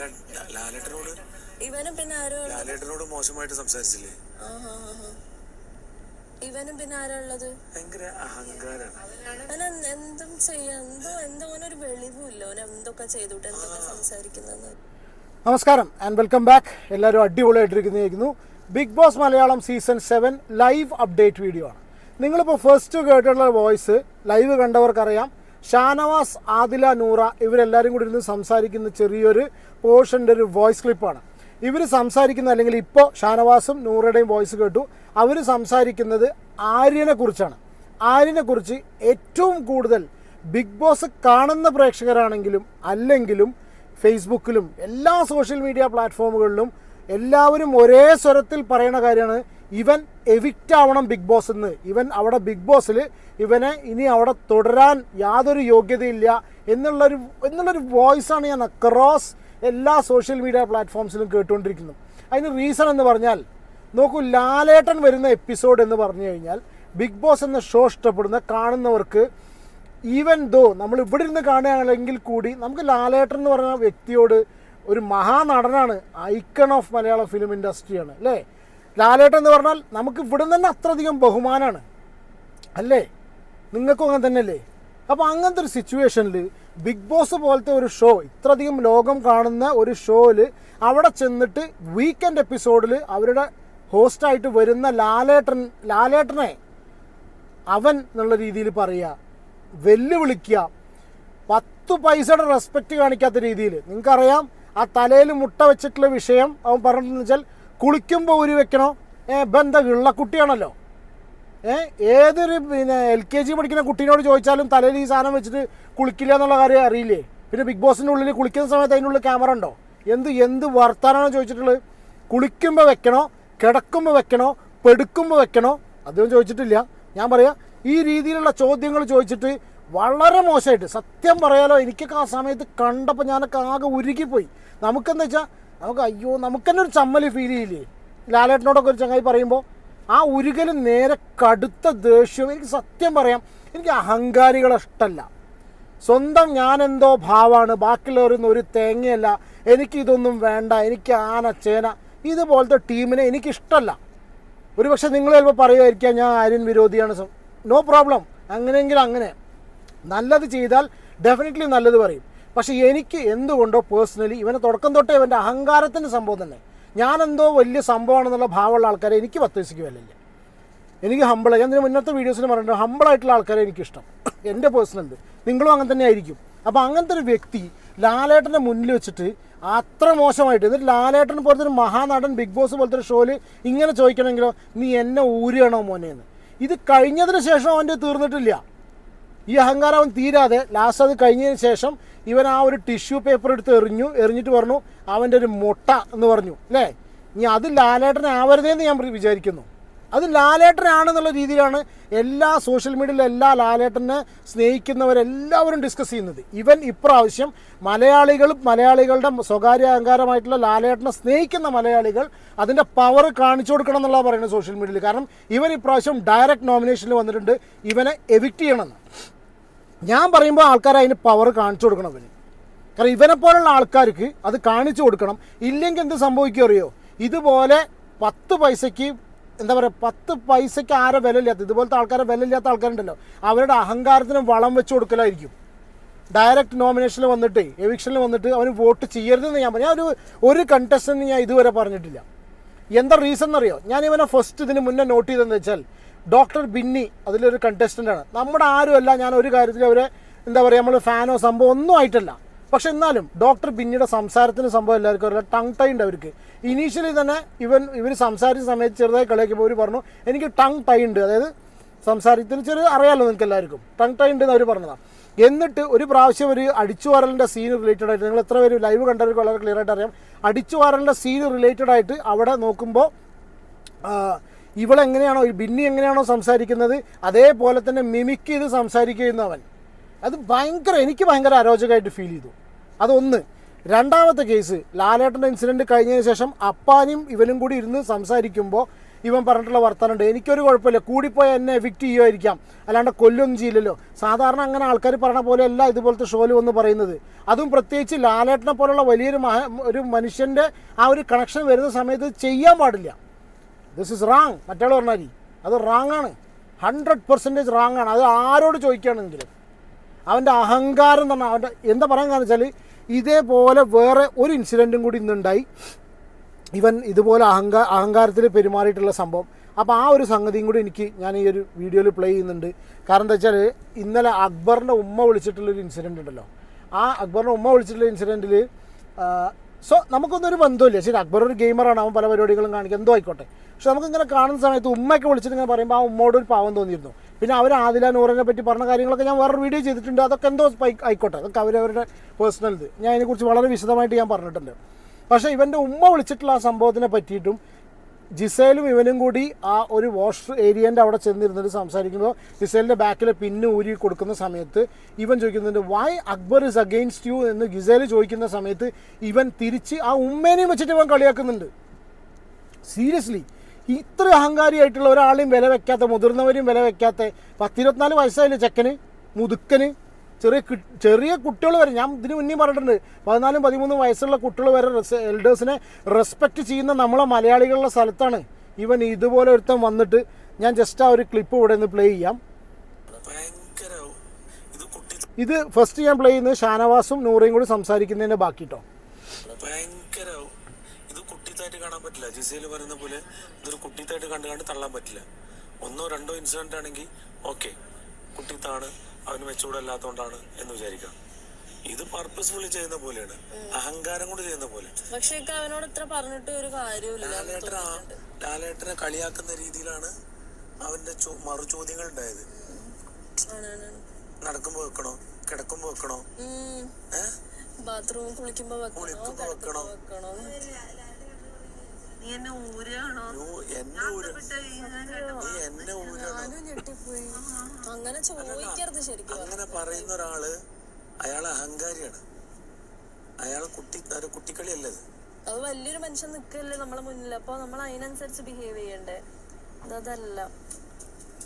ലാല- ലാലേട്ടനോട്? ഇവനും പിന്നെ ആരോ ലാലേട്ടനോട് മോശമായിട്ട് സംസാരിച്ചില്ലേ. ഇവനും പിന്നെ ആരാ ഉള്ളത്? ഭയങ്കര അഹങ്കാരാണ്. എന്തും ചെയ്യാം. എന്തോ എന്തോ ഒരു വെളിവുമില്ല ഓൻ എന്തൊക്കെ ചെയ്തോട്ടെ എന്തൊക്കെ സംസാരിക്കുന്നെന്ന്. നമസ്കാരം ആൻഡ് വെൽക്കം ബാക്ക് എല്ലാവരും അടിപൊളിയായിട്ടിരിക്കുന്നു big boss Malayalam season seven live update video ആണ്. നിങ്ങളിപ്പോൾ ഫസ്റ്റ് കേട്ടിട്ടുള്ള വോയിസ് ലൈവ് കണ്ടവർക്കറിയാം. ഷാനവാസ് ആദില നൂറ ഇവരെല്ലാവരും കൂടി ഇരുന്ന് സംസാരിക്കുന്ന ചെറിയൊരു പോർഷന്റെ ഒരു വോയിസ് ക്ലിപ്പാണ്. ഇവർ സംസാരിക്കുന്ന അല്ലെങ്കിൽ ഇപ്പോൾ ഷാനവാസും നൂറയുടെയും വോയിസ് കേട്ടു. അവർ സംസാരിക്കുന്നത് ആര്യനെ കുറിച്ചാണ്. ആര്യനെ കുറിച്ച് ഏറ്റവും കൂടുതൽ ബിഗ് ബോസ് കാണുന്ന പ്രേക്ഷകരാണെങ്കിലും അല്ലെങ്കിലും ഫേസ്ബുക്കിലും എല്ലാ സോഷ്യൽ മീഡിയ പ്ലാറ്റ്ഫോമുകളിലും എല്ലാവരും ഒരേ സ്വരത്തിൽ പറയുന്ന കാര്യമാണ് ഇവൻ എവിക്റ്റ് ആവണം ബിഗ് ബോസ് എന്ന്. ഇവൻ അവിടെ ബിഗ് ബോസിൽ ഇവനെ ഇനി അവിടെ തുടരാൻ യാതൊരു യോഗ്യതയില്ല എന്നുള്ളൊരു എന്നുള്ളൊരു വോയിസാണ് ഞാൻ അക്രോസ് എല്ലാ സോഷ്യൽ മീഡിയ പ്ലാറ്റ്ഫോംസിലും കേട്ടുകൊണ്ടിരിക്കുന്നു അതിന് റീസൺ എന്ന് പറഞ്ഞാൽ നോക്കൂ ലാലേട്ടൻ വരുന്ന എപ്പിസോഡ് എന്ന് പറഞ്ഞു കഴിഞ്ഞാൽ ബിഗ് ബോസ് എന്ന ഷോ ഇഷ്ടപ്പെടുന്ന കാണുന്നവർക്ക് ഈവൻ ദോ നമ്മൾ ഇവിടെ ഇരുന്ന് കാണുകയാണെങ്കിൽ കൂടി നമുക്ക് ലാലേട്ടൻ എന്ന് പറഞ്ഞ വ്യക്തിയോട് ഒരു മഹാനടനാണ് ഐക്കൺ ഓഫ് മലയാളം ഫിലിം ഇൻഡസ്ട്രിയാണ് അല്ലേ? ലാലേട്ടൻ എന്ന് പറഞ്ഞാൽ നമുക്ക് ഇവിടെ തന്നെ അത്രയധികം ബഹുമാനമാണ് അല്ലേ? നിങ്ങൾക്കും അങ്ങനെ തന്നെയല്ലേ? അപ്പോൾ അങ്ങനത്തെ ഒരു സിറ്റുവേഷനിൽ ബിഗ് ബോസ് പോലത്തെ ഒരു ഷോ ഇത്രയധികം ലോകം കാണുന്ന ഒരു ഷോയിൽ അവിടെ ചെന്നിട്ട് വീക്കെൻഡ് എപ്പിസോഡിൽ അവരുടെ ഹോസ്റ്റായിട്ട് വരുന്ന ലാലേട്ടൻ ലാലേട്ടനെ അവൻ എന്നുള്ള രീതിയിൽ പറയുക വെല്ലുവിളിക്കുക പത്ത് പൈസയുടെ റെസ്പെക്റ്റ് കാണിക്കാത്ത രീതിയിൽ. നിങ്ങൾക്കറിയാം ആ തലയിൽ മുട്ട വെച്ചിട്ടുള്ള വിഷയം അവൻ പറഞ്ഞിട്ടെന്ന് വെച്ചാൽ കുളിക്കുമ്പോൾ ഒരു വെക്കണോ? ഏ ബന്ധ ഇള്ളക്കുട്ടിയാണല്ലോ ഏ ഏതൊരു പിന്നെ എൽ കെ ജി പഠിക്കുന്ന കുട്ടീനോട് ചോദിച്ചാലും തലയിൽ ഈ സാധനം വെച്ചിട്ട് കുളിക്കില്ല എന്നുള്ള കാര്യം അറിയില്ലേ? പിന്നെ ബിഗ് ബോസിന്റെ ഉള്ളിൽ കുളിക്കുന്ന സമയത്ത് അതിന്റെ ഉള്ളിൽ ക്യാമറ ഉണ്ടോ? എന്ത് എന്ത് വർത്താനാണ് ചോദിച്ചിട്ടുള്ളത്? കുളിക്കുമ്പോൾ വെക്കണോ? കിടക്കുമ്പോൾ വെക്കണോ? പെടുക്കുമ്പോൾ വെക്കണോ? അതൊന്നും ചോദിച്ചിട്ടില്ല. ഞാൻ പറയാം ഈ രീതിയിലുള്ള ചോദ്യങ്ങൾ ചോദിച്ചിട്ട് വളരെ മോശമായിട്ട് സത്യം പറയാലോ എനിക്കൊക്കെ ആ സമയത്ത് കണ്ടപ്പോൾ ഞാനൊക്കെ ആകെ ഉരുകിപ്പോയി. നമുക്കെന്താ വെച്ചാൽ നമുക്ക് അയ്യോ നമുക്ക് തന്നെ ഒരു ചമ്മൽ ഫീൽ ചെയ്യില്ലേ? ലാലേട്ടനോടൊക്കെ ഒരു ചങ്ങായി പറയുമ്പോൾ ആ ഉരുകൽ നേരെ കടുത്ത ദേഷ്യവും എനിക്ക് സത്യം പറയാം എനിക്ക് അഹങ്കാരികളെ ഇഷ്ടമല്ല സ്വന്തം ഞാനെന്തോ ഭാവമാണ് ബാക്കിയുള്ളവരൊന്നും ഒരു തേങ്ങയല്ല എനിക്കിതൊന്നും വേണ്ട എനിക്ക് ആന ചേന ഇതുപോലത്തെ ടീമിനെ എനിക്കിഷ്ടമല്ല ഒരു പക്ഷെ നിങ്ങൾ ചിലപ്പോൾ പറയുമായിരിക്കാം ഞാൻ ആര്യൻ വിരോധിയാണ്. നോ പ്രോബ്ലം അങ്ങനെയെങ്കിൽ അങ്ങനെ. നല്ലത് ചെയ്താൽ ഡെഫിനറ്റ്ലി നല്ലത് പറയും. പക്ഷേ എനിക്ക് എന്തുകൊണ്ടോ പേഴ്സണലി ഇവനെ തുടക്കം തൊട്ടേ ഇവന്റെ അഹങ്കാരത്തിന്റെ സംഭവം തന്നെ. ഞാനെന്തോ വലിയ സംഭവമാണെന്നുള്ള ഭാവമുള്ള ആൾക്കാരെ എനിക്ക് പത്ത് വിലയില്ല എനിക്ക് ഹമ്പിൾ ഞാൻ ഇതിന് മുന്നത്തെ വീഡിയോസിന് പറഞ്ഞിട്ടുണ്ട്. ഹമ്പിളായിട്ടുള്ള ആൾക്കാരെ എനിക്കിഷ്ടം. എന്റെ പേഴ്സണൽ നിങ്ങളും അങ്ങനെ തന്നെ ആയിരിക്കും. അപ്പോൾ അങ്ങനത്തെ ഒരു വ്യക്തി ലാലേട്ടന്റെ മുന്നിൽ വെച്ചിട്ട് അത്ര മോശമായിട്ട് എന്നിട്ട് ലാലേട്ടൻ പോലത്തെ ഒരു മഹാനടൻ ബിഗ് ബോസ് പോലത്തെ ഒരു ഷോയിൽ ഇങ്ങനെ ചോദിക്കണമെങ്കിലോ നീ എന്നെ ഊരുകയാണോ മോനെ? എന്ന്. ഇത് കഴിഞ്ഞതിന് ശേഷം അവന്റെ തീർന്നിട്ടില്ല. ഈ അഹങ്കാരം അവൻ തീരാതെ ലാസ്റ്റ് അത് കഴിഞ്ഞതിന് ശേഷം ഇവൻ ആ ഒരു ടിഷ്യൂ പേപ്പർ എടുത്ത് എറിഞ്ഞു എറിഞ്ഞിട്ട് പറഞ്ഞു അവന്റെ ഒരു മുട്ട എന്ന് പറഞ്ഞു. അല്ലേ ഇനി അത് ലാലേട്ടനെ ആവരുതേന്ന് ഞാൻ വിചാരിക്കുന്നു. അത് ലാലേട്ടനാണെന്നുള്ള രീതിയിലാണ് എല്ലാ സോഷ്യൽ മീഡിയയിലെ എല്ലാ ലാലേട്ടനെ സ്നേഹിക്കുന്നവരെല്ലാവരും ഡിസ്കസ് ചെയ്യുന്നത്. ഇവൻ ഇപ്രാവശ്യം മലയാളികൾ മലയാളികളുടെ സ്വകാര്യ അഹങ്കാരമായിട്ടുള്ള ലാലേട്ടനെ സ്നേഹിക്കുന്ന മലയാളികൾ അതിന്റെ പവർ കാണിച്ചു കൊടുക്കണം എന്നുള്ള പറയുന്നത് സോഷ്യൽ മീഡിയയിൽ. കാരണം ഇവൻ ഇപ്രാവശ്യം ഡയറക്റ്റ് നോമിനേഷനിൽ വന്നിട്ടുണ്ട്. ഇവനെ എവിക്റ്റ് ചെയ്യണമെന്ന് ഞാൻ പറയുമ്പോൾ ആൾക്കാർ അതിന് പവർ കാണിച്ചു കൊടുക്കണം അവന്. കാരണം ഇവനെ പോലുള്ള ആൾക്കാർക്ക് അത് കാണിച്ചു കൊടുക്കണം. ഇല്ലെങ്കിൽ എന്ത് സംഭവിക്കും അറിയോ? ഇതുപോലെ പത്ത് പൈസയ്ക്ക് എന്താ പറയുക പത്ത് പൈസയ്ക്ക് ആരെ വില ഇല്ലാത്ത ഇതുപോലത്തെ ആൾക്കാരെ വില ഇല്ലാത്ത ആൾക്കാരുണ്ടല്ലോ. അവരുടെ അഹങ്കാരത്തിന് വളം വെച്ച് കൊടുക്കലായിരിക്കും. ഡയറക്റ്റ് നോമിനേഷനിൽ വന്നിട്ട് എവിക്ഷനിൽ വന്നിട്ട് അവന് വോട്ട് ചെയ്യരുതെന്ന് ഞാൻ പറഞ്ഞു. ഞാൻ ഒരു ഒരു കണ്ടസ്റ്റന്റ് ഞാൻ ഇതുവരെ പറഞ്ഞിട്ടില്ല. എന്താ റീസൺ എന്നറിയോ? ഞാൻ ഇവനെ ഫസ്റ്റ് ഇതിന് മുന്നേ നോട്ട് ചെയ്തതെന്ന് വെച്ചാൽ ഡോക്ടർ ബിന്നി അതിലൊരു കണ്ടസ്റ്റന്റാണ് നമ്മുടെ ആരുമല്ല ഞാൻ ഒരു കാര്യത്തിൽ അവരെ എന്താ പറയുക നമ്മൾ ഫാനോ സംഭവം ഒന്നും ആയിട്ടല്ല. പക്ഷെ എന്നാലും ഡോക്ടർ ബിന്നിയുടെ സംസാരത്തിന് സംഭവം എല്ലാവർക്കും അവരുടെ ടങ് ടൈൻഡ് അവർക്ക്. ഇനീഷ്യലി തന്നെ ഇവൻ ഇവർ സംസാരിച്ച സമയത്ത് ചെറുതായി കളിയാക്കിയപ്പോൾ അവർ പറഞ്ഞു എനിക്ക് ടങ് ടൈ ഉണ്ട്. അതായത് സംസാരത്തിന് ചെറിയ അറിയാമല്ലോ നിങ്ങൾക്ക് എല്ലാവർക്കും. ടങ് ടൈ ഉണ്ട് എന്ന് അവർ പറഞ്ഞതാണ് എന്നിട്ട് ഒരു പ്രാവശ്യം ഒരു അടിച്ചു വാരലിന്റെ സീൻ റിലേറ്റഡ് ആയിട്ട് നിങ്ങൾ എത്ര പേര് ലൈവ് കണ്ടവർക്ക് വളരെ ക്ലിയർ ആയിട്ട് അറിയാം. അടിച്ചു വാരലിന്റെ സീൻ റിലേറ്റഡ് ആയിട്ട് അവിടെ നോക്കുമ്പോൾ ഇവളെങ്ങനെയാണോ ബിന്നി എങ്ങനെയാണോ സംസാരിക്കുന്നത് അതേപോലെ തന്നെ മിമിക്ക് ചെയ്ത് സംസാരിക്കുന്നവൻ അത് ഭയങ്കര എനിക്ക് ഭയങ്കര അരോചകമായിട്ട് ഫീൽ ചെയ്തു. അതൊന്ന്. രണ്ടാമത്തെ കേസ് ലാലേട്ടന്റെ ഇൻസിഡന്റ് കഴിഞ്ഞതിന് ശേഷം അപ്പാനും ഇവനും കൂടി ഇരുന്ന് സംസാരിക്കുമ്പോൾ ഇവൻ പറഞ്ഞിട്ടുള്ള വർത്തമാനമുണ്ട് എനിക്കൊരു കുഴപ്പമില്ല കൂടിപ്പോയി എന്നെ എഫിക്റ്റ് ചെയ്യുമായിരിക്കാം. അല്ലാണ്ട് കൊല്ലൊന്നും ചെയ്യില്ലല്ലോ. സാധാരണ അങ്ങനെ ആൾക്കാർ പറഞ്ഞ പോലെയല്ല ഇതുപോലത്തെ ഷോയിൽ വന്ന് പറയുന്നത്. അതും പ്രത്യേകിച്ച് ലാലേട്ടനെ പോലുള്ള വലിയൊരു ഒരു മനുഷ്യന്റെ ആ ഒരു കണക്ഷൻ വരുന്ന സമയത്ത് ചെയ്യാൻ പാടില്ല. ദിസ് ഇസ് റാങ് മറ്റാൾ പറഞ്ഞാൽ അത് റാങ് ആണ്. ഹൺഡ്രഡ് പെർസെന്റേജ് റാങ് ആണ്. അത് ആരോട് ചോദിക്കുകയാണെങ്കിലും. അവന്റെ അഹങ്കാരം എന്ന് പറഞ്ഞാൽ അവന്റെ എന്താ പറയാൻ കാരണം വെച്ചാൽ ഇതേപോലെ വേറെ ഒരു ഇൻസിഡന്റും കൂടി ഇന്നുണ്ടായി. ഇവൻ ഇതുപോലെ അഹങ്കാ അഹങ്കാരത്തിൽ പെരുമാറിയിട്ടുള്ള സംഭവം. അപ്പോൾ ആ ഒരു സംഗതിയും കൂടി എനിക്ക് ഞാൻ ഈ ഒരു വീഡിയോയിൽ പ്ലേ ചെയ്യുന്നുണ്ട്. കാരണം എന്താ വെച്ചാൽ ഇന്നലെ അക്ബറിന്റെ ഉമ്മ വിളിച്ചിട്ടുള്ളൊരു ഇൻസിഡന്റ് ഉണ്ടല്ലോ. ആ അക്ബറിന്റെ ഉമ്മ വിളിച്ചിട്ടുള്ള ഇൻസിഡന്റിൽ സോ നമുക്കൊന്നൊരു ബന്ധമില്ല ശരി അക്ബർ ഒരു ഗെയിമറാണ് അവൻ പല പരിപാടികളും കാണിക്കുക എന്തോ ആയിക്കോട്ടെ. പക്ഷെ നമുക്കിങ്ങനെ കാണുന്ന സമയത്ത് ഉമ്മയൊക്കെ വിളിച്ചിട്ട് ഇങ്ങനെ പറയുമ്പോൾ ആ ഉമ്മയോട് ഒരു പാവം തോന്നിയിരുന്നു. പിന്നെ അവർ ആദില നൂറിനെ പറ്റി പറഞ്ഞ കാര്യങ്ങളൊക്കെ ഞാൻ വേറൊരു വീഡിയോ ചെയ്തിട്ടുണ്ട്. അതൊക്കെ എന്തോ ആയി- ആയിക്കോട്ടെ. അതൊക്കെ അവരവരുടെ പേഴ്സണൽ ഇത്. ഞാൻ അതിനെക്കുറിച്ച് വളരെ വിശദമായിട്ട് ഞാൻ പറഞ്ഞിട്ടുണ്ട്. പക്ഷേ ഇവന്റെ ഉമ്മ വിളിച്ചിട്ടുള്ള ആ സംഭവത്തിനെ പറ്റിയിട്ടും ജിസേലും ഇവനും കൂടി ആ ഒരു വാഷ് ഏരിയന്റെ അവിടെ ചെന്നിരുന്നിട്ട് സംസാരിക്കുമ്പോൾ ജിസേലിന്റെ ബാക്കിൽ പിന്ന് ഊരി കൊടുക്കുന്ന സമയത്ത് ഇവൻ ചോദിക്കുന്നുണ്ട് why Akbar is against you എന്ന് ഗിസേൽ ചോദിക്കുന്ന സമയത്ത് ഇവൻ തിരിച്ച് ആ ഉമ്മേനെയും വെച്ചിട്ട് ഇവൻ കളിയാക്കുന്നുണ്ട്. സീരിയസ്ലി ഇത്ര അഹങ്കാരിയായിട്ടുള്ള ഒരാളെയും വില വെക്കാത്ത മുതിർന്നവരെയും വില വെക്കാത്ത പത്തിരുപത്തിനാല് വയസ്സായില്ലേ ചെക്കന്? മുതുക്കന്? ചെറിയ ചെറിയ കുട്ടികൾ വരെ ഞാൻ ഇതിന് മുന്നേ പറഞ്ഞിട്ടുണ്ട് പതിനാലും പതിമൂന്നും വയസ്സുള്ള കുട്ടികൾ വരെ എൽഡേഴ്സിനെ റെസ്പെക്റ്റ് ചെയ്യുന്ന നമ്മളെ മലയാളികളുടെ സ്ഥലത്താണ് ഇവൻ ഇതുപോലെ ഒരുത്തൻ വന്നിട്ട് ഞാൻ ജസ്റ്റ് ആ ഒരു ക്ലിപ്പ് ഇവിടെ നിന്ന് പ്ലേ ചെയ്യാം. ഇത് ഫസ്റ്റ് ഞാൻ പ്ലേ ചെയ്യുന്നത് ഷാനവാസും നൂറയും കൂടി സംസാരിക്കുന്നതിന്റെ ബാക്കി കേട്ടോ ഭയങ്കര ഇത് കുട്ടിത്തായിട്ട് കാണാൻ പറ്റില്ല. ജിസയിൽ പറയുന്ന പോലെ ഇതൊരു കുട്ടിത്തായിട്ട് കണ്ട് കണ്ട് തള്ളാൻ പറ്റില്ല. ഒന്നോ രണ്ടോ ഇൻസിഡന്റ് ആണെങ്കിൽ ഓക്കെ കുട്ടിത്താണ്. അവന് മെച്ചൂടല്ലാത്തോണ്ടാണ് എന്ന് വിചാരിക്കാം ഇത് പർപ്പസ്ഫുള്ളി ചെയ്യുന്ന പോലെയാണ്. അഹങ്കാരം കൊണ്ട് ചെയ്യുന്ന പോലെ. പക്ഷെ അവനോട് ഇത്ര പറഞ്ഞിട്ട് ഒരു കാര്യമില്ല ലാലേട്ടനെ കളിയാക്കുന്ന രീതിയിലാണ് അവന്റെ മറുചോദ്യങ്ങൾ മറു ചോദ്യങ്ങൾ ഉണ്ടായത് നടക്കുമ്പോ വെക്കണോ? കിടക്കുമ്പോ വെക്കണോ? ബാത്റൂമിൽ ബാത്റൂം കുളിക്കുമ്പോ വെക്കണോ? വെക്കണോ? നീ എന്നെ ഊരാണോ? എന്നെ ഊരാണോ ഞെട്ടിപ്പോയി. അങ്ങനെ ചോദിക്കരുത് ശരിക്കും. അങ്ങനെ പറയുന്ന ഒരാൾ അയാൾ അഹങ്കാരിയാണ്. അയാൾ കുട്ടി കുട്ടിക്കളി കുട്ടിക്കളിയല്ല അത് വലിയൊരു മനുഷ്യൻ നിൽക്കല്ലേ നമ്മളെ മുന്നിൽ അപ്പൊ നമ്മൾ അതിനനുസരിച്ച് ബിഹേവ് ചെയ്യണ്ടേ? അതല്ല.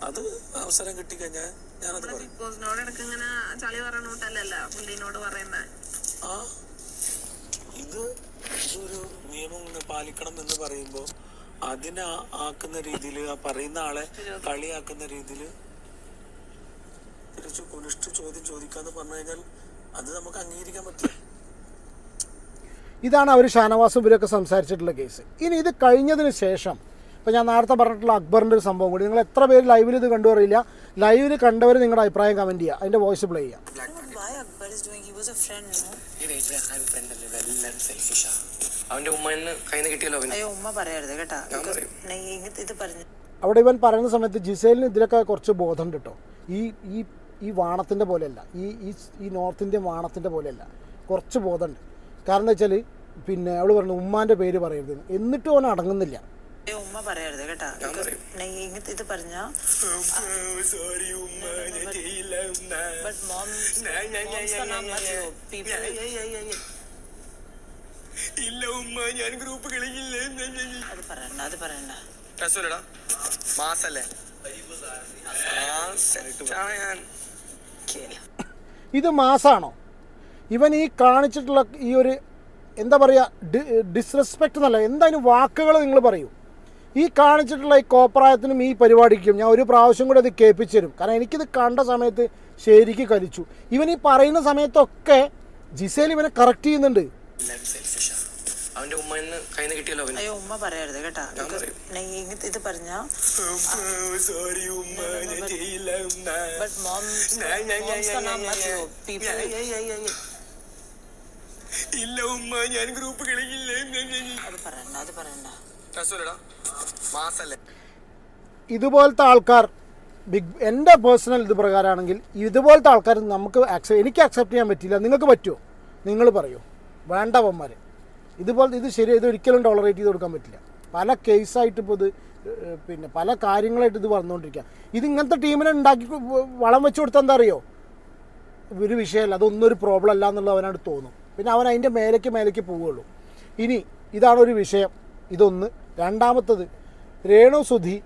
അത് അവസരം കിട്ടിക്കഴിഞ്ഞാൽ ഞാനത് ഞാൻ അത് ഇടയ്ക്ക് ഇങ്ങനെ ചളി പറയണോട്ടല്ലല്ല പുള്ളിനോട് പറയുന്നത് ആ. ഇത് ഇതൊരു നിയമം ഇങ്ങനെ പാലിക്കണം എന്ന് പറയുമ്പോ അതിനെ ആക്കുന്ന രീതിയിൽ ആ പറയുന്ന ആളെ കളിയാക്കുന്ന രീതിയിൽ തിരിച്ചു കുനിഷ്ഠ ചോദ്യം ചോദിക്കാന്ന് പറഞ്ഞു കഴിഞ്ഞാൽ അത് നമുക്ക് അംഗീകരിക്കാൻ പറ്റില്ല. ഇതാണ് അവർ ഷാനവാസും ഇവരൊക്കെ സംസാരിച്ചിട്ടുള്ള കേസ്. ഇനി ഇത് കഴിഞ്ഞതിന് ശേഷം ഇപ്പോൾ ഞാൻ നേരത്തെ പറഞ്ഞിട്ടുള്ള അക്ബറിന്റെ ഒരു സംഭവം കൂടി. നിങ്ങൾ എത്ര പേര് ലൈവിൽ ഇത് കണ്ടു അറിയില്ല. ലൈവിൽ കണ്ടവർ നിങ്ങളുടെ അഭിപ്രായം കമന്റ് ചെയ്യുക. അതിന്റെ വോയിസ് പ്ലേ ചെയ്യാം എല്ലാരും സെൽഫിഷാ അവന്റെ ഉമ്മന്ന് കയ്യിൽ നിന്ന് കിട്ടിയല്ലോ അവന് അയ്യോ ഉമ്മ പറയരുത് കേട്ടാ. ഞാൻ പറയും. ഇത് ഇത് പറഞ്ഞു അവിടെ ഇവൻ പറയുന്ന സമയത്ത് ജിസേലിന് ഇതിലൊക്കെ കുറച്ച് ബോധമുണ്ട് കേട്ടോ ഈ ഈ ഈ വാണത്തിന്റെ പോലെയല്ല. ഈ ഈ ഈ നോർത്ത് ഇന്ത്യൻ വാണത്തിന്റെ പോലെയല്ല. കുറച്ച് ബോധമുണ്ട്. കാരണം എന്താ വെച്ചാൽ പിന്നെ അവൾ പറഞ്ഞു ഉമ്മാന്റെ പേര് പറയരുത് എന്നിട്ടും അവൻ അടങ്ങുന്നില്ല. ഉമ്മ പറയരുത് ഇത് സോറി ഉമ്മ ഞാൻ മോം ഞാൻ ഗ്രൂപ്പ് അത് മാസാണോ? ഇവൻ ഈ കാണിച്ചിട്ടുള്ള ഈ ഒരു എന്താ പറയാ ഡിസ്റെസ്പെക്ട് എന്നല്ല എന്തായാലും വാക്കുകൾ നിങ്ങൾ പറയൂ? ഈ കാണിച്ചിട്ടുള്ള ഈ കോപ്രായത്തിനും ഈ പരിപാടിക്കും ഞാൻ ഒരു പ്രാവശ്യം കൂടെ അത് കേൾപ്പിച്ചു കാരണം എനിക്കിത് കണ്ട സമയത്ത് ശരിക്ക് കലിച്ചു. ഇവൻ ഈ പറയുന്ന സമയത്തൊക്കെ ജിസേൽ ഇവനെ കറക്റ്റ് ചെയ്യുന്നുണ്ട്. ഇല്ല ഉമ്മ ഞാൻ ഗ്രൂപ്പ് കളിക്കില്ല. അത് പറയണ്ട അത് പറയണ്ട. ഇതുപോലത്തെ ആൾക്കാർ ബിഗ് എന്റെ പേഴ്സണൽ ഇത് പ്രകാരമാണെങ്കിൽ ഇതുപോലത്തെ ആൾക്കാർ നമുക്ക് ആക്സെപ്റ്റ് എനിക്ക് അക്സെപ്റ്റ് ചെയ്യാൻ പറ്റില്ല നിങ്ങൾക്ക് പറ്റുമോ? നിങ്ങൾ പറയൂ. വേണ്ടവന്മാർ ഇതുപോലത്തെ ഇത് ശരി ഇത് ഒരിക്കലും ടോളറേറ്റ് ചെയ്ത് കൊടുക്കാൻ പറ്റില്ല. പല കേസായിട്ട് ഇപ്പോൾ ഇത് പിന്നെ പല കാര്യങ്ങളായിട്ട് ഇത് വന്നുകൊണ്ടിരിക്കുക ഇത് ഇങ്ങനത്തെ ടീമിനെ ഉണ്ടാക്കി വളം വെച്ച് കൊടുത്താൽ എന്താ അറിയോ? ഒരു വിഷയമല്ല അതൊന്നും ഒരു പ്രോബ്ലം അല്ല എന്നുള്ളത് അവനോട് തോന്നും. പിന്നെ അവൻ അതിന്റെ മേലേക്ക് മേലേക്ക് പോവുകയുള്ളൂ. ഇനി ഇതാണ് ഒരു വിഷയം. ഇതൊന്ന്. രണ്ടാമത്തത് രേണു സുധി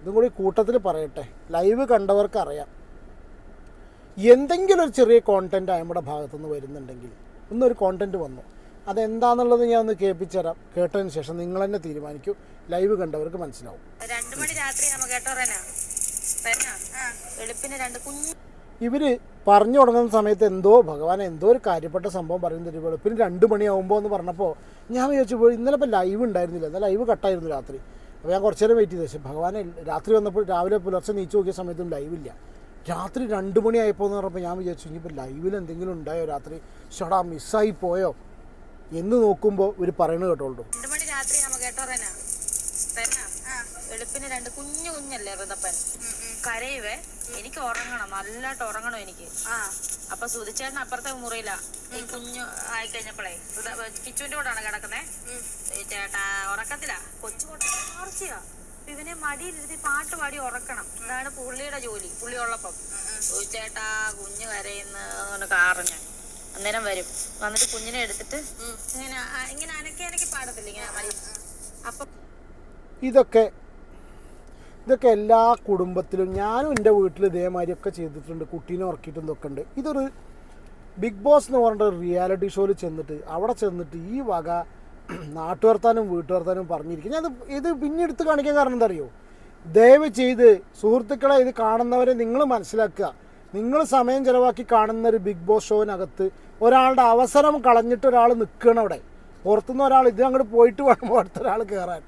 ഇതും കൂടി കൂട്ടത്തിൽ പറയട്ടെ. ലൈവ് കണ്ടവർക്ക് അറിയാം എന്തെങ്കിലും ഒരു ചെറിയ കോണ്ടന്റ് നമ്മുടെ ഭാഗത്തുനിന്ന് വരുന്നുണ്ടെങ്കിൽ ഒന്നൊരു കോണ്ടന്റ് വന്നു. അതെന്താന്നുള്ളത് ഞാൻ ഒന്ന് കേൾപ്പിച്ചുതരാം. കേട്ടതിന് ശേഷം നിങ്ങൾ തന്നെ തീരുമാനിക്കൂ. ലൈവ് കണ്ടവർക്ക് മനസ്സിലാവും. ഇവർ പറഞ്ഞു തുടങ്ങുന്ന സമയത്ത് എന്തോ ഭഗവാൻ എന്തോ ഒരു കാര്യപ്പെട്ട സംഭവം പറയുന്നത് വെളുപ്പിന് രണ്ട് മണിയാവുമ്പോൾ എന്ന് പറഞ്ഞപ്പോൾ ഞാൻ വിചാരിച്ചു ഇന്നലെ ഇപ്പോൾ ലൈവ് ഉണ്ടായിരുന്നില്ല. എന്നാൽ ലൈവ് കട്ടായിരുന്നു രാത്രി. അപ്പോൾ ഞാൻ കുറച്ച് നേരം വെയിറ്റ് ചെയ്തു. പക്ഷേ ഭഗവാനെ രാത്രി വന്നപ്പോൾ രാവിലെ പുലർച്ചെ നീച്ച് നോക്കിയ സമയത്തും ലൈവില്ല രാത്രി രണ്ട് മണിയായപ്പോൾ എന്ന് പറഞ്ഞപ്പോൾ ഞാൻ വിചാരിച്ചു ഇനിയിപ്പോൾ ലൈവിൽ എന്തെങ്കിലും ഉണ്ടായോ രാത്രി? ഷടാ മിസ്സായി പോയോ? എന്ന് നോക്കുമ്പോൾ ഇവർ പറയണത് കേട്ടോളൂ രണ്ട് മണി രാത്രി നമ്മ കേട്ടോ റെന. വെളുപ്പിന് രണ്ട് കുഞ്ഞു കുഞ്ഞല്ലേ ഋതപ്പൻ കരയുവേ. എനിക്ക് ഉറങ്ങണം. നല്ലതായിട്ട് ഉറങ്ങണം എനിക്ക്. അപ്പൊ സുധിച്ചേട്ടൻ അപ്പുറത്തെ മുറിയില്ല ഈ കുഞ്ഞു ആയി കഴിഞ്ഞപ്പോഴേ കിച്ചുവിന്റെ കൂടാണ് കിടക്കുന്നേ. ചേട്ടാ ഉറക്കത്തില്ല കൊച്ചു കൊട്ടാർച്ചയാ ഇവനെ മടിയിലിരുത്തി പാട്ട് പാടി ഉറക്കണം. ഇതാണ് പുള്ളിയുടെ ജോലി പുള്ളി ഉള്ളപ്പം. ചേട്ടാ കുഞ്ഞ് കരയുന്ന കാറിഞ്ഞ അന്നേരം വരും. വന്നിട്ട് കുഞ്ഞിനെ എടുത്തിട്ട് ഇങ്ങനെ ഇങ്ങനെ അനക്കി അനക്കി പാടത്തില്ല ഇങ്ങനെ മടി അപ്പൊ ഇതൊക്കെ ഇതൊക്കെ എല്ലാ കുടുംബത്തിലും ഞാനും എന്റെ വീട്ടിൽ ഇതേമാതിരിയൊക്കെ ചെയ്തിട്ടുണ്ട് കുട്ടീനെ ഉറക്കിയിട്ടും ഇതൊക്കെ ഉണ്ട്. ഇതൊരു ബിഗ് ബോസ് എന്ന് പറഞ്ഞ റിയാലിറ്റി ഷോയിൽ ചെന്നിട്ട് അവിടെ ചെന്നിട്ട് ഈ വക നാട്ടുവർത്താനും വീട്ടുവർത്താനും പറഞ്ഞിരിക്കും. ഞാൻ ഇത് പിന്നെ എടുത്ത് കാണിക്കാൻ കാരണം എന്താ അറിയോ? ദയവ് ചെയ്ത് സുഹൃത്തുക്കളെ ഇത് കാണുന്നവരെ നിങ്ങൾ മനസ്സിലാക്കുക. നിങ്ങൾ സമയം ചിലവാക്കി കാണുന്ന ഒരു ബിഗ് ബോസ് ഷോവിനകത്ത് ഒരാളുടെ അവസരം കളഞ്ഞിട്ട് ഒരാൾ നിൽക്കണം അവിടെ പുറത്തുനിന്ന് ഒരാൾ ഇത് അങ്ങോട്ട് പോയിട്ട് വേണം അടുത്തൊരാൾ കയറാൻ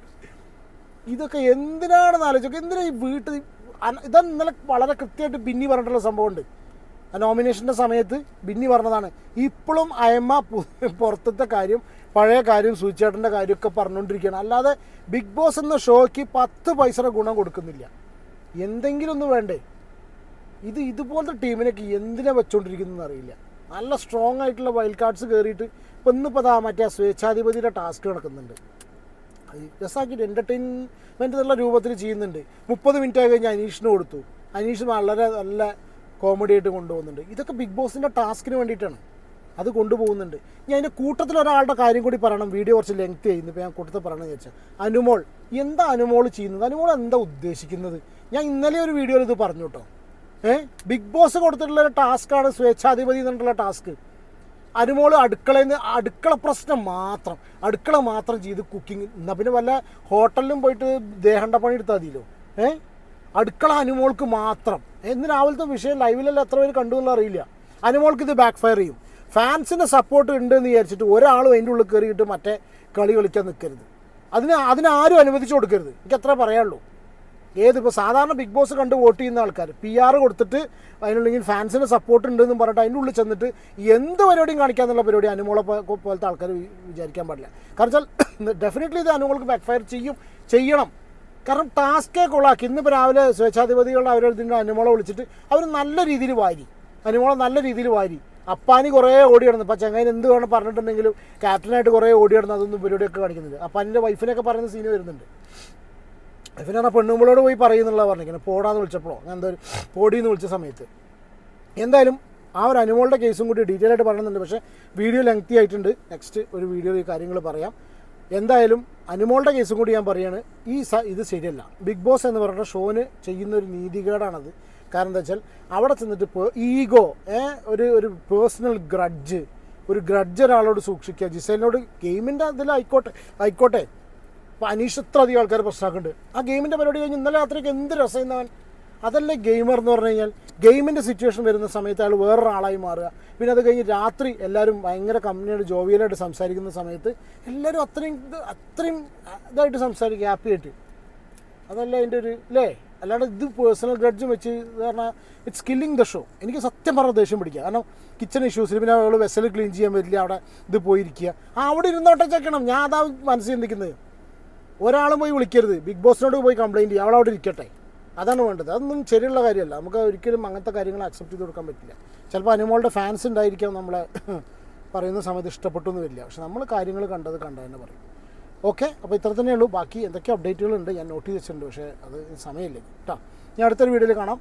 ഇതൊക്കെ എന്തിനാണെന്ന് ആലോചിക്കുക എന്തിനാ ഈ വീട്ടിൽ ഇതാ ഇന്നലെ വളരെ കൃത്യമായിട്ട് ബിന്നി പറഞ്ഞിട്ടുള്ള സംഭവമുണ്ട്. നോമിനേഷന്റെ സമയത്ത് ബിന്നി പറഞ്ഞതാണ്. ഇപ്പോഴും അയമ്മ പുറത്തത്തെ കാര്യം പഴയ കാര്യം സൂചിച്ചേട്ടന്റെ കാര്യമൊക്കെ പറഞ്ഞുകൊണ്ടിരിക്കുകയാണ്. അല്ലാതെ ബിഗ് ബോസ് എന്ന ഷോയ്ക്ക് പത്ത് പൈസയുടെ ഗുണം കൊടുക്കുന്നില്ല. എന്തെങ്കിലും ഒന്ന് വേണ്ടേ? ഇത് ഇതുപോലത്തെ ടീമിനൊക്കെ എന്തിനാ വെച്ചുകൊണ്ടിരിക്കുന്നതെന്ന് അറിയില്ല. നല്ല സ്ട്രോങ് ആയിട്ടുള്ള വൈൽഡ് കാർഡ്സ് കയറിയിട്ട് ഇപ്പം ഇന്നിപ്പോൾ മറ്റേ സ്വേച്ഛാധിപതിയുടെ ടാസ്ക് നടക്കുന്നുണ്ട്. അത് എന്റർടൈൻമെന്റ് എന്റർടൈൻമെന്റ് എന്നുള്ള രൂപത്തിൽ ചെയ്യുന്നുണ്ട്. മുപ്പത് മിനിറ്റ് ആയി കഴിഞ്ഞ് അനീഷിന് കൊടുത്തു. അനീഷ് വളരെ നല്ല കോമഡി ആയിട്ട് കൊണ്ടുപോകുന്നുണ്ട്. ഇതൊക്കെ ബിഗ് ബോസിന്റെ ടാസ്കിന് വേണ്ടിയിട്ടാണ്. അത് കൊണ്ടുപോകുന്നുണ്ട്. ഞാൻ അതിന്റെ കൂട്ടത്തിൽ ഒരാളുടെ കാര്യം കൂടി പറയണം. വീഡിയോ കുറച്ച് ലെങ്ത് ചെയ്യുന്നു ഇപ്പോൾ ഞാൻ കൂട്ടത്തിൽ പറയണമെന്ന് വിചാരിച്ചാൽ അനുമോൾ എന്താ അനുമോൾ ചെയ്യുന്നത്? അനുമോൾ എന്താ ഉദ്ദേശിക്കുന്നത്? ഞാൻ ഇന്നലെ ഒരു വീഡിയോയിൽ ഇത് പറഞ്ഞു കേട്ടോ ഏഹ് ബിഗ് ബോസ് കൊടുത്തിട്ടുള്ള ഒരു ടാസ്ക്കാണ് സ്വേച്ഛാധിപതി എന്നുള്ള ടാസ്ക് അനുമോൾ അടുക്കളയിൽ നിന്ന് അടുക്കള പ്രശ്നം മാത്രം അടുക്കള മാത്രം ചെയ്ത് കുക്കിംഗ് എന്നാൽ പിന്നെ വല്ല ഹോട്ടലിലും പോയിട്ട് ദേഹണ്ട പണി എടുത്താൽ മതിയല്ലോ? ഏഹ് അടുക്കള അനുമോൾക്ക് മാത്രം. എന്ന് രാവിലത്തെ വിഷയം ലൈവിലെല്ലാം എത്ര പേര് കണ്ടു എന്നുള്ള അറിയില്ല. അനുമോൾക്ക് ഇത് ബാക്ക് ഫയർ ചെയ്യും. ഫാൻസിന്റെ സപ്പോർട്ട് ഉണ്ട് എന്ന് വിചാരിച്ചിട്ട് ഒരാളും അതിന്റെ ഉള്ളിൽ കയറിയിട്ട് മറ്റേ കളി കളിക്കാൻ നിൽക്കരുത് അതിന് അതിനാരും അനുവദിച്ചു കൊടുക്കരുത്. എനിക്ക് അത്ര പറയാനുള്ളൂ. ഏത് ഇപ്പോൾ സാധാരണ ബിഗ് ബോസ് കണ്ട് വോട്ട് ചെയ്യുന്ന ആൾക്കാർ പി ആർ കൊടുത്തിട്ട് അതിനുള്ളിൽ ഫാൻസിന് സപ്പോർട്ട് ഉണ്ടെന്നും പറഞ്ഞിട്ട് അതിന്റെ ഉള്ളിൽ ചെന്നിട്ട് എന്ത് പരിപാടിയും കാണിക്കാന്നുള്ള പരിപാടി അനുമോളെ പോലത്തെ ആൾക്കാർ വിചാരിക്കാൻ പാടില്ല. കാരണം വെച്ചാൽ ഡെഫിനറ്റ്ലി ഇത് അനുമോൾക്ക് ബാക്ക്ഫയർ ചെയ്യും ചെയ്യണം. കാരണം ടാസ്കേ കൊള്ളാക്കി ഇന്നിപ്പോൾ രാവിലെ സ്വേച്ഛാധിപതികളുടെ അവരുടെ അനുമോളെ വിളിച്ചിട്ട് അവർ നല്ല രീതിയിൽ വാരി. അനുമോളെ നല്ല രീതിയിൽ വാരി. അപ്പാനി കുറേ ഓടി കിടന്നു ഇപ്പം ചെങ്ങായി എന്ത് വേണം പറഞ്ഞിട്ടുണ്ടെങ്കിലും ക്യാപ്റ്റനായിട്ട് കുറേ ഓടി കിടന്നു അതൊന്നും പരിപാടിയൊക്കെ കാണിക്കുന്നുണ്ട് അപ്പാനിന്റെ വൈഫിനൊക്കെ പറയുന്ന സീന് വരുന്നുണ്ട്. പിന്നെ ആ പെണ്ണുമ്പളോട് പോയി പറയുന്നുള്ള പറഞ്ഞിരിക്കുന്നത് പോടാന്ന് വിളിച്ചപ്പോഴോ ഞാൻ എന്താ എന്ന് വിളിച്ച സമയത്ത്. എന്തായാലും ആ ഒരു അനുമോളുടെ കേസും കൂടി ഡീറ്റെയിൽ ആയിട്ട് പറയുന്നുണ്ട് പക്ഷേ വീഡിയോ ലെങ്തി ആയിട്ടുണ്ട്. നെക്സ്റ്റ് ഒരു വീഡിയോ ഈ കാര്യങ്ങൾ പറയാം. എന്തായാലും അനുമോളുടെ കേസും കൂടി ഞാൻ പറയാണ് ഈ സ ഇത് ശരിയല്ല. ബിഗ് ബോസ് എന്ന് പറയുന്ന ഷോന് ചെയ്യുന്ന ഒരു നീതികേടാണത്. കാരണം എന്താ വെച്ചാൽ അവിടെ ചെന്നിട്ട് ഈഗോ ഒരു ഒരു പേഴ്സണൽ ഗ്രഡ്ജ് ഒരു ഗ്രഡ്ജ് ഒരാളോട് സൂക്ഷിക്കുക. ജിസേലിനോട് ഗെയിമിന്റെ ഇതിലായിക്കോട്ടെ ആയിക്കോട്ടെ. അപ്പോൾ അനീഷ് ഇത്ര അധികം ആൾക്കാർ പ്രശ്നമാക്കുന്നുണ്ട്. ആ ഗെയിമിന്റെ പരിപാടി കഴിഞ്ഞ് ഇന്നലെ രാത്രിക്ക് എന്ത് രസമായിരുന്നവൻ അതല്ലേ ഗെയിമർ എന്ന് പറഞ്ഞു കഴിഞ്ഞാൽ ഗെയിമിന്റെ സിറ്റുവേഷൻ വരുന്ന സമയത്ത് അയാൾ വേറൊരാളായി മാറുക. പിന്നെ അത് കഴിഞ്ഞ് രാത്രി എല്ലാവരും ഭയങ്കര കമ്പനിയായിട്ട് ജോവിയലായിട്ട് സംസാരിക്കുന്ന സമയത്ത് എല്ലാവരും അത്രയും ഇത് അത്രയും ഇതായിട്ട് സംസാരിക്കുക ഹാപ്പി ആയിട്ട്. അതല്ല അതിന്റെ ഒരു അല്ലേ അല്ലാണ്ട് ഇത് പേഴ്സണൽ ഗ്രഡ്ജും വെച്ച് പറഞ്ഞാൽ ഇറ്റ്സ് കില്ലിങ് ദ ഷോ എനിക്ക് സത്യം പറഞ്ഞ ദേഷ്യം പിടിക്കുക. കാരണം കിച്ചൺ ഇഷ്യൂസിൽ പിന്നെ അവൾ വെസൽ ക്ലീൻ ചെയ്യാൻ പറ്റില്ല അവിടെ ഇത് പോയിരിക്കുക. ആ അവിടെ ഇരുന്നോട്ടെ ചെക്കണം. ഞാൻ അതാ മനസ്സിൽ ചിന്തിക്കുന്നത്. ഒരാളും പോയി വിളിക്കരുത്. ബിഗ് ബോസിനോട് പോയി കംപ്ലയിന്റ് ചെയ്യുക അവളവിടെ ഇരിക്കട്ടെ. അതാണ് വേണ്ടത്. അതൊന്നും ശരിയുള്ള കാര്യമല്ല. നമുക്ക് ഒരിക്കലും അങ്ങനത്തെ കാര്യങ്ങൾ അക്സെപ്റ്റ് ചെയ്ത് കൊടുക്കാൻ പറ്റില്ല. ചിലപ്പോൾ അനുമോളുടെ ഫാൻസ് ഉണ്ടായിരിക്കാം നമ്മളെ പറയുന്ന സമയത്ത് ഇഷ്ടപ്പെട്ടു എന്ന് വരില്ല. പക്ഷെ നമ്മൾ കാര്യങ്ങൾ കണ്ടത് കണ്ടത് തന്നെ പറയും. ഓക്കെ അപ്പോൾ ഇത്ര തന്നെ ഉള്ളൂ. ബാക്കി എന്തൊക്കെ അപ്ഡേറ്റുകളുണ്ട് ഞാൻ നോട്ട് ചെയ്ത് വെച്ചിട്ടുണ്ട് പക്ഷേ അത് സമയമില്ല. കേട്ടോ. ഞാൻ അടുത്തൊരു വീഡിയോയിൽ കാണാം.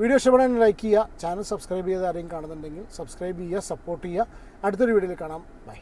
വീഡിയോ ഇഷ്ടപ്പെടാൻ ലൈക്ക് ചെയ്യുക. ചാനൽ സബ്സ്ക്രൈബ് ചെയ്ത് ആരെയും കാണുന്നുണ്ടെങ്കിൽ സബ്സ്ക്രൈബ് ചെയ്യുക സപ്പോർട്ട് ചെയ്യുക. അടുത്തൊരു വീഡിയോയിൽ കാണാം. ബൈ